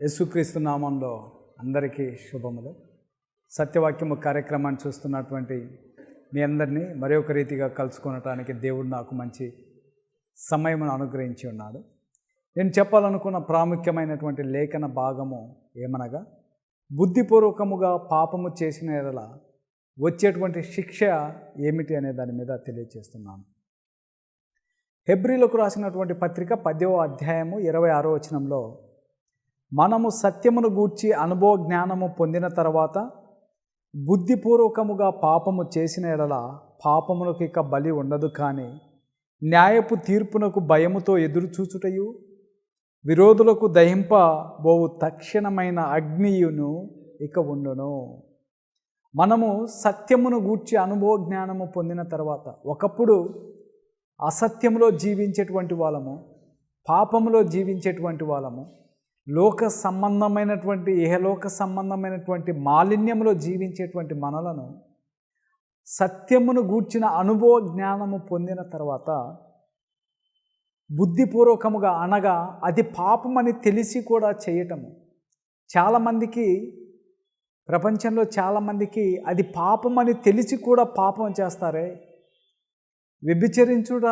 యేసుక్రీస్తు నామంలో అందరికీ శుభములు. సత్యవాక్యము కార్యక్రమాన్ని చూస్తున్నటువంటి మీ అందరినీ మరి ఒక రీతిగా కలుసుకొనటానికి దేవుడు నాకు మంచి సమయమును అనుగ్రహించి ఉన్నాడు. నేను చెప్పాలనుకున్న ప్రాముఖ్యమైనటువంటి లేఖన భాగము ఏమనగా బుద్ధిపూర్వకముగా పాపము చేసిన ఎడల వచ్చేటువంటి శిక్ష ఏమిటి అనే దాని మీద తెలియజేస్తున్నాను హెబ్రిలకు రాసినటువంటి పత్రిక పదవ అధ్యాయము ఇరవై ఆరో వచనంలో మనము సత్యమును గూర్చి అనుభవ జ్ఞానము పొందిన తర్వాత బుద్ధిపూర్వకముగా పాపము చేసిన ఎడల పాపములకు ఇక బలి ఉండదు కానీ న్యాయపు తీర్పునకు భయముతో ఎదురు చూచుటయు విరోధులకు దహింపబోవు తక్షణమైన అగ్నియును ఇక ఉండును. మనము సత్యమును గూర్చి అనుభవ జ్ఞానము పొందిన తర్వాత ఒకప్పుడు అసత్యంలో జీవించేటువంటి వాళ్ళము పాపములో జీవించేటువంటి వాళ్ళము లోక సంబంధమైనటువంటి ఇహలోక సంబంధమైనటువంటి మాలిన్యంలో జీవించేటువంటి మనలను సత్యమును గూర్చిన అనుభవ జ్ఞానము పొందిన తర్వాత బుద్ధిపూర్వకముగా అనగా అది పాపమని తెలిసి కూడా చేయటము. చాలామందికి ప్రపంచంలో చాలామందికి అది పాపమని తెలిసి కూడా పాపం చేస్తారే? వ్యభిచరించుట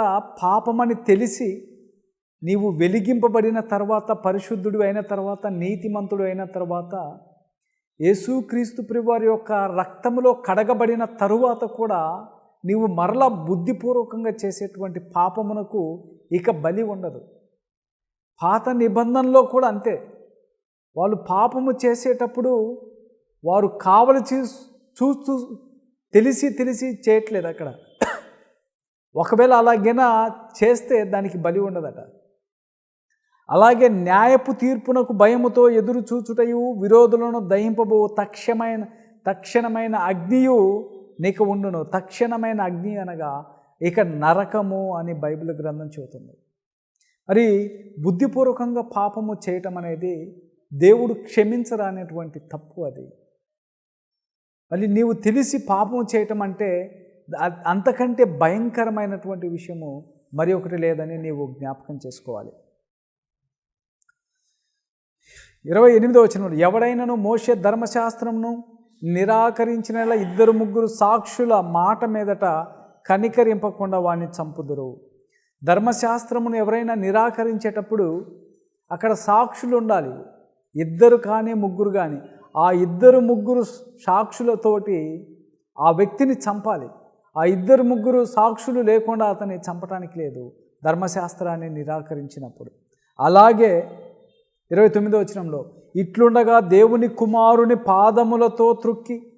పాపమని తెలిసి నీవు వెలిగింపబడిన తర్వాత పరిశుద్ధుడు అయిన తర్వాత నీతిమంతుడు అయిన తర్వాత యేసుక్రీస్తు ప్రివారి యొక్క రక్తములో కడగబడిన తరువాత కూడా నీవు మరలా బుద్ధిపూర్వకంగా చేసేటువంటి పాపమునకు ఇక బలి ఉండదు. పాత నిబంధనలో కూడా అంతే. వాళ్ళు పాపము చేసేటప్పుడు వారు కావలి చూస్తూ తెలిసి తెలిసి చేయట్లేదు అక్కడ. ఒకవేళ అలాగైనా చేస్తే దానికి బలి ఉండదట. అలాగే న్యాయపు తీర్పునకు భయముతో ఎదురు చూచుటయు విరోధులను దహింపబో తక్షమైన తక్షణమైన అగ్నియు నీకు ఉండును. తక్షణమైన అగ్ని అనగా ఇక నరకము అని బైబిల్ గ్రంథం చెబుతుంది. మరి బుద్ధిపూర్వకంగా పాపము చేయటం అనేది దేవుడు క్షమించరానేటువంటి తప్పు అది. మళ్ళీ నీవు తెలిసి పాపం చేయటం అంటే అంతకంటే భయంకరమైనటువంటి విషయము మరి ఒకటి లేదని నీవు జ్ఞాపకం చేసుకోవాలి. ఇరవై ఎనిమిదో వచ్చిన ఎవడైనను మోసే ధర్మశాస్త్రమును నిరాకరించిన ఇద్దరు ముగ్గురు సాక్షుల మాట మీదట కనికరింపకుండా వాడిని చంపుదురు. ధర్మశాస్త్రమును ఎవరైనా నిరాకరించేటప్పుడు అక్కడ సాక్షులు ఉండాలి. ఇద్దరు కానీ ముగ్గురు కానీ ఆ ఇద్దరు ముగ్గురు సాక్షులతోటి ఆ వ్యక్తిని చంపాలి. ఆ ఇద్దరు ముగ్గురు సాక్షులు లేకుండా అతన్ని చంపటానికి లేదు. ధర్మశాస్త్రాన్ని నిరాకరించినప్పుడు. అలాగే ఇరవై తొమ్మిదో వచనంలో ఇట్లుండగా దేవుని కుమారుని పాదములతో త్రుక్కి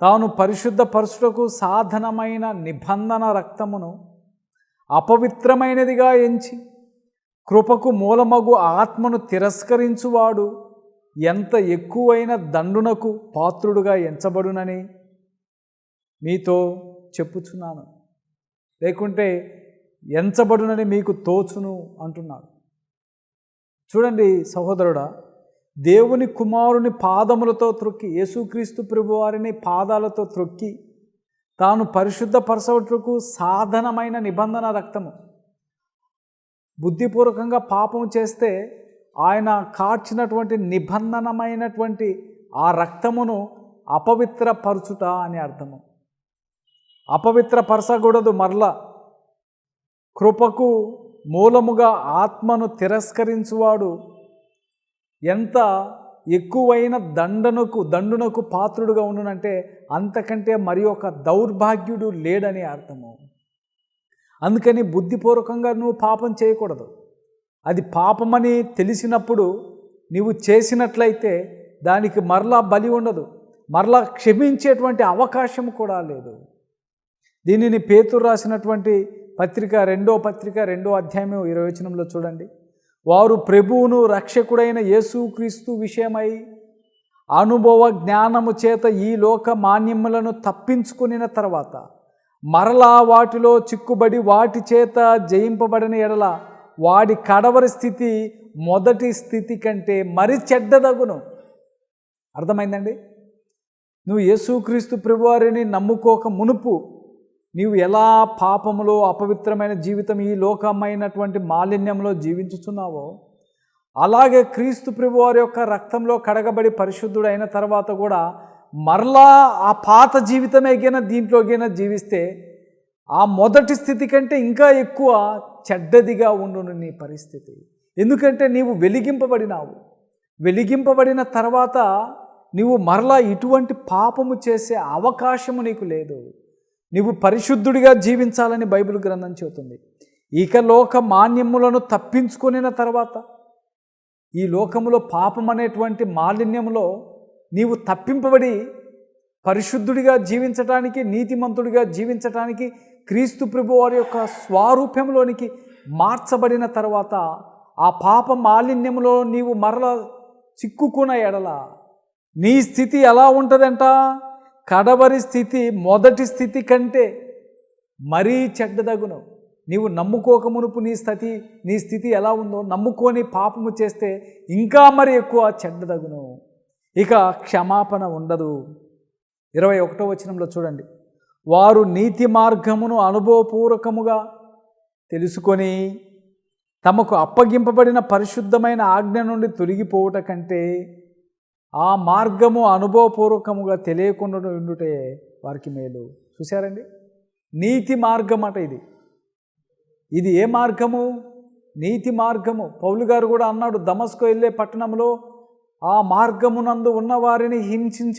తాను పరిశుద్ధ పరుషులకు సాధనమైన నిబంధన రక్తమును అపవిత్రమైనదిగా ఎంచి కృపకు మూలమగు ఆత్మను తిరస్కరించువాడు ఎంత ఎక్కువైన దండునకు పాత్రుడుగా ఎంచబడునని మీతో చెప్పుచున్నాను. లేకుంటే ఎంచబడునని మీకు తోచును అంటున్నాడు. చూడండి సహోదరుడా దేవుని కుమారుని పాదములతో త్రొక్కి యేసుక్రీస్తు ప్రభువారిని పాదాలతో త్రొక్కి తాను పరిశుద్ధ పరసవటకు సాధనమైన నిబంధన రక్తము. బుద్ధిపూర్వకంగా పాపం చేస్తే ఆయన కార్చినటువంటి నిబంధనమైనటువంటి ఆ రక్తమును అపవిత్రపరచుట అని అర్థము. అపవిత్రపరచకూడదు మరలా. కృపకు మూలముగా ఆత్మను తిరస్కరించువాడు. ఎంత ఎక్కువైన దండనకు దండునకు పాత్రుడుగా ఉండునంటే అంతకంటే మరి ఒక దౌర్భాగ్యుడు లేడని అర్థము. అందుకని బుద్ధిపూర్వకంగా నువ్వు పాపం చేయకూడదు. అది పాపమని తెలిసినప్పుడు నీవు చేసినట్లయితే దానికి మరలా బలి ఉండదు. మరలా క్షమించేటువంటి అవకాశం కూడా లేదు. దీనిని పేతురు రాసినటువంటి పత్రిక రెండో పత్రిక రెండో అధ్యాయం ఇరవచనంలో చూడండి. వారు ప్రభువును రక్షకుడైన యేసుక్రీస్తు విషయమై అనుభవ జ్ఞానము చేత ఈ లోక మాన్యములను తప్పించుకునిన తర్వాత మరలా వాటిలో చిక్కుబడి వాటి చేత జయింపబడిన ఎడల వాడి కడవరి స్థితి మొదటి స్థితి కంటే మరి చెడ్డదగును. అర్థమైందండి? నువ్వు యేసుక్రీస్తు ప్రభువారిని నమ్ముకోక మునుపు నీవు ఎలా పాపములో అపవిత్రమైన జీవితం ఈ లోకమైనటువంటి మాలిన్యంలో జీవించుచున్నావో అలాగే క్రీస్తు ప్రభు వారి యొక్క రక్తంలో కడగబడి పరిశుద్ధుడైన తర్వాత కూడా మరలా ఆ పాత జీవితమే దీంట్లోకైనా జీవిస్తే ఆ మొదటి స్థితి కంటే ఇంకా ఎక్కువ చెడ్డదిగా ఉండును నీ పరిస్థితి. ఎందుకంటే నీవు వెలిగింపబడినావు. వెలిగింపబడిన తర్వాత నీవు మరలా ఇటువంటి పాపము చేసే అవకాశము నీకు లేదు. నీవు పరిశుద్ధుడిగా జీవించాలని బైబిల్ గ్రంథం చెబుతుంది. ఇక లోక మాన్యములను తప్పించుకొనిన తర్వాత ఈ లోకములో పాపం అనేటువంటి మాలిన్యములో నీవు తప్పింపబడి పరిశుద్ధుడిగా జీవించటానికి నీతిమంతుడిగా జీవించటానికి క్రీస్తు ప్రభు వారి యొక్క స్వారూప్యంలోనికి మార్చబడిన తర్వాత ఆ పాప మాలిన్యములో నీవు మరల చిక్కుకున్న ఎడల నీ స్థితి ఎలా ఉంటుందంట? కడవరి స్థితి మొదటి స్థితి కంటే మరీ చెడ్డదగును నీవు నమ్ముకోక మునుపు నీ స్థితి నీ స్థితి ఎలా ఉందో నమ్ముకొని పాపము చేస్తే ఇంకా మరి ఎక్కువ చెడ్డదగును ఇక క్షమాపణ ఉండదు. ఇరవై ఒకటో వచనంలో చూడండి. వారు నీతి మార్గమును అనుభవపూర్వకముగా తెలుసుకొని తమకు అప్పగింపబడిన పరిశుద్ధమైన ఆజ్ఞ నుండి తొలగిపోవుట కంటే ఆ మార్గము అనుభవపూర్వకముగా తెలియకుండా ఉండుటే వారికి మేలు. చూశారండి? నీతి మార్గం అట ఇది. ఇది ఏ మార్గము? నీతి మార్గము. పౌలు గారు కూడా అన్నాడు దమస్కు వెళ్ళే పట్టణంలో ఆ మార్గమునందు ఉన్న వారిని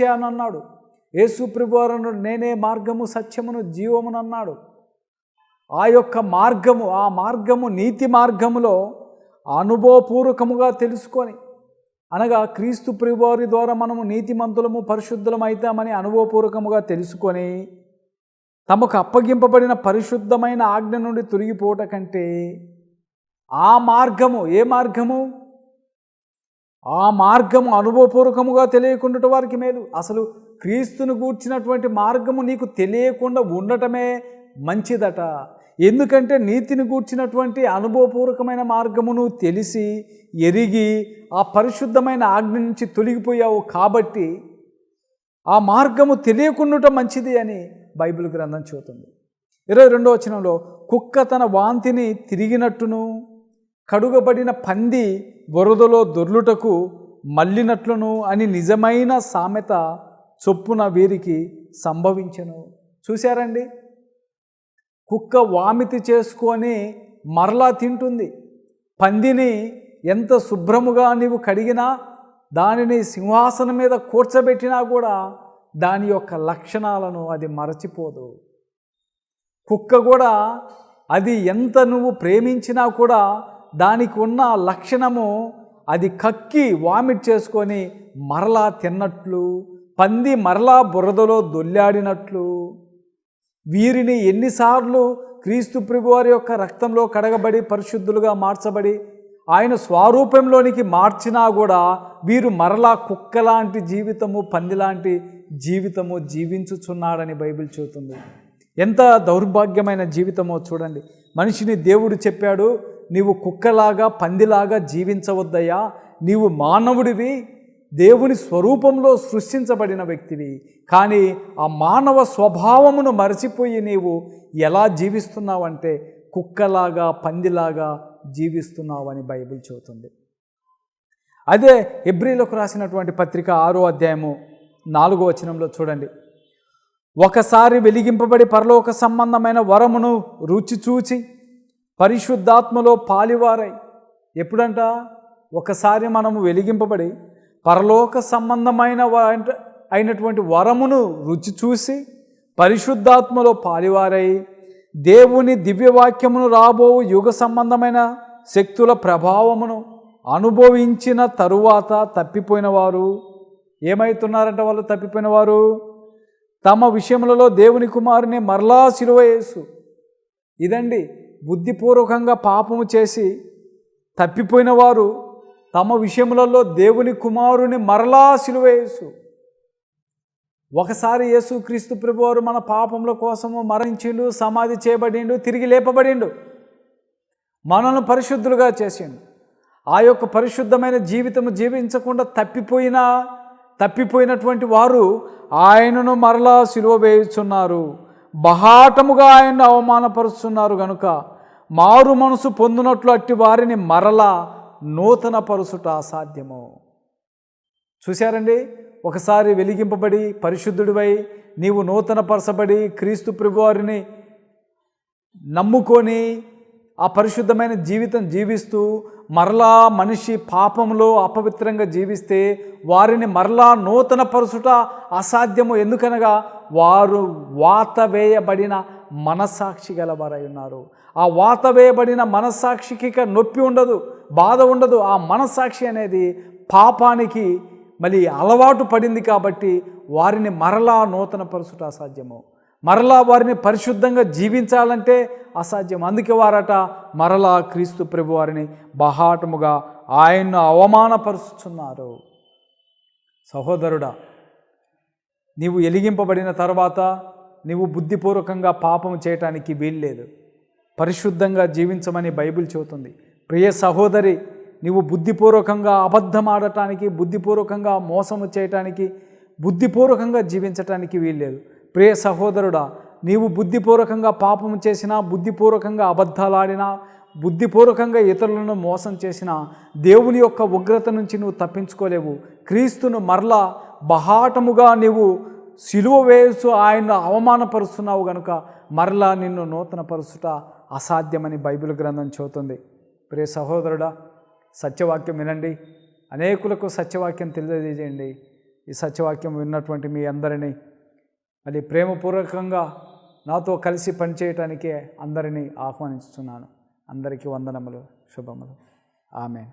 అని అన్నాడు. యేసు నేనే మార్గము సత్యమును జీవమును అన్నాడు. ఆ యొక్క మార్గము ఆ మార్గము నీతి మార్గములో అనుభవపూర్వకముగా తెలుసుకొని అనగా క్రీస్తు ప్రభువారి ద్వారా మనము నీతిమంతులము పరిశుద్ధులం అవుతామని అనుభవపూర్వకముగా తెలుసుకొని తమకు అప్పగింపబడిన పరిశుద్ధమైన ఆజ్ఞ నుండి తొలగిపోవట కంటే ఆ మార్గము ఏ మార్గము? ఆ మార్గము అనుభవపూర్వకముగా తెలియకుండా వారికి మేలు. అసలు క్రీస్తును గూర్చినటువంటి మార్గము నీకు తెలియకుండా ఉండటమే మంచిదట. ఎందుకంటే నీతిని గూర్చినటువంటి అనుభవపూర్వకమైన మార్గమును తెలిసి ఎరిగి ఆ పరిశుద్ధమైన ఆజ్ఞ నుంచి తొలగిపోయావు కాబట్టి ఆ మార్గము తెలియకుండా మంచిది అని బైబిల్ గ్రంథం చెబుతుంది. ఇరవై రెండో వచనంలో కుక్క తన వాంతిని తిరిగినట్టును కడుగబడిన పంది వరదలో దొర్లుటకు మళ్ళినట్లును అని నిజమైన సామెత చొప్పున వీరికి సంభవించను. చూశారండి? కుక్క వామితి చేసుకొని మరలా తింటుంది. పందిని ఎంత శుభ్రముగా నీవు కడిగినా దానిని సింహాసనం మీద కూర్చోబెట్టినా కూడా దాని యొక్క లక్షణాలను అది మరచిపోదు. కుక్క కూడా అది ఎంత నువ్వు ప్రేమించినా కూడా దానికి ఉన్న లక్షణము అది కక్కి వామిట్ చేసుకొని మరలా తిన్నట్లు పంది మరలా బురదలో దొల్లాడినట్లు వీరిని ఎన్నిసార్లు క్రీస్తు ప్రభువారి యొక్క రక్తంలో కడగబడి పరిశుద్ధులుగా మార్చబడి ఆయన స్వరూపంలోనికి మార్చినా కూడా వీరు మరలా కుక్కలాంటి జీవితము పందిలాంటి జీవితము జీవించుచున్నాడని బైబిల్ చెబుతుంది. ఎంత దౌర్భాగ్యమైన జీవితమో చూడండి. మనిషిని దేవుడు చెప్పాడు నీవు కుక్కలాగా పందిలాగా జీవించవద్దయ్యా. నీవు మానవుడివి దేవుని స్వరూపంలో సృష్టించబడిన వ్యక్తివి. కానీ ఆ మానవ స్వభావమును మరచిపోయి నీవు ఎలా జీవిస్తున్నావంటే కుక్కలాగా పందిలాగా జీవిస్తున్నావని బైబిల్ చెబుతుంది. అదే ఎబ్రిలకు రాసినటువంటి పత్రిక ఆరో అధ్యాయము నాలుగో వచనంలో చూడండి. ఒకసారి వెలిగింపబడి పరలోక సంబంధమైన వరమును రుచి చూచి పరిశుద్ధాత్మలో పాలివారై. ఎప్పుడంట? ఒకసారి మనము వెలిగింపబడి పరలోక సంబంధమైన అయినటువంటి వరమును రుచి చూసి పరిశుద్ధాత్మలో పాలివారై దేవుని దివ్యవాక్యమును రాబో యుగ సంబంధమైన శక్తుల ప్రభావమును అనుభవించిన తరువాత తప్పిపోయిన వారు. ఏమవుతున్నారంట వాళ్ళు తప్పిపోయిన వారు? తమ విషయములలో దేవుని కుమారుని మరలా సిలువయేసు ఇదండి బుద్ధిపూర్వకంగా పాపము చేసి తప్పిపోయిన వారు తమ విషయములలో దేవుని కుమారుని మరలా సిలువేసు ఒకసారి యేసు క్రీస్తు ప్రభువారు మన పాపముల కోసము మరణించిండు సమాధి చేయబడిండు తిరిగి లేపబడిండు. మనల్ని పరిశుద్ధులుగా చేసిండు. ఆ యొక్క పరిశుద్ధమైన జీవితము జీవించకుండా తప్పిపోయిన తప్పిపోయినటువంటి వారు ఆయనను మరలా సిలువ వేయుచున్నారు బహాటముగా ఆయన్ను అవమానపరుస్తున్నారు గనుక మారు మనసు పొందినట్లు అట్టి వారిని మరలా నూతన పరుసుట అసాధ్యము. చూశారండి? ఒకసారి వెలిగింపబడి పరిశుద్ధుడివై నీవు నూతన పరచబడి క్రీస్తు ప్రభువారిని నమ్ముకొని ఆ పరిశుద్ధమైన జీవితం జీవిస్తూ మరలా మనిషి పాపంలో అపవిత్రంగా జీవిస్తే వారిని మరలా నూతన పరుచుట అసాధ్యము. ఎందుకనగా వారు వాత వేయబడిన మనస్సాక్షి గలవారై ఉన్నారు. ఆ వాత వేయబడిన మనస్సాక్షికి ఇక నొప్పి ఉండదు బాధ ఉండదు. ఆ మనస్సాక్షి అనేది పాపానికి మళ్ళీ అలవాటు పడింది కాబట్టి వారిని మరలా నూతన పరుచుట అసాధ్యము. మరలా వారిని పరిశుద్ధంగా జీవించాలంటే అసాధ్యం. అందుకే వారట మరలా క్రీస్తు ప్రభు వారిని బహాటముగా ఆయన్ను అవమానపరుస్తున్నారు సహోదరుడా నీవు ఎలిగింపబడిన తర్వాత నీవు బుద్ధిపూర్వకంగా పాపం చేయటానికి వీల్లేదు. పరిశుద్ధంగా జీవించమని బైబిల్ చెబుతుంది. ప్రియ సహోదరి నీవు బుద్ధిపూర్వకంగా అబద్ధం ఆడటానికి బుద్ధిపూర్వకంగా మోసము చేయటానికి బుద్ధిపూర్వకంగా జీవించటానికి వీల్లేదు. ప్రియ సహోదరుడా నీవు బుద్ధిపూర్వకంగా పాపం చేసినా బుద్ధిపూర్వకంగా అబద్ధాలు ఆడినా బుద్ధిపూర్వకంగా ఇతరులను మోసం చేసినా దేవుని యొక్క ఉగ్రత నుంచి నువ్వు తప్పించుకోలేవు. క్రీస్తును మరలా బహాటముగా నీవు సిలువ వేసు ఆయన అవమానపరుస్తున్నావు గనుక మరలా నిన్ను నూతన పరుచుట అసాధ్యమని బైబిల్ గ్రంథం చెబుతుంది. ప్రియ సహోదరుడా సత్యవాక్యం వినండి. అనేకులకు సత్యవాక్యం తెలియజేయండి. ఈ సత్యవాక్యం విన్నటువంటి మీ అందరినీ మళ్ళీ ప్రేమపూర్వకంగా నాతో కలిసి పనిచేయటానికే అందరినీ ఆహ్వానిస్తున్నాను. అందరికీ వందనములు శుభములు. ఆమె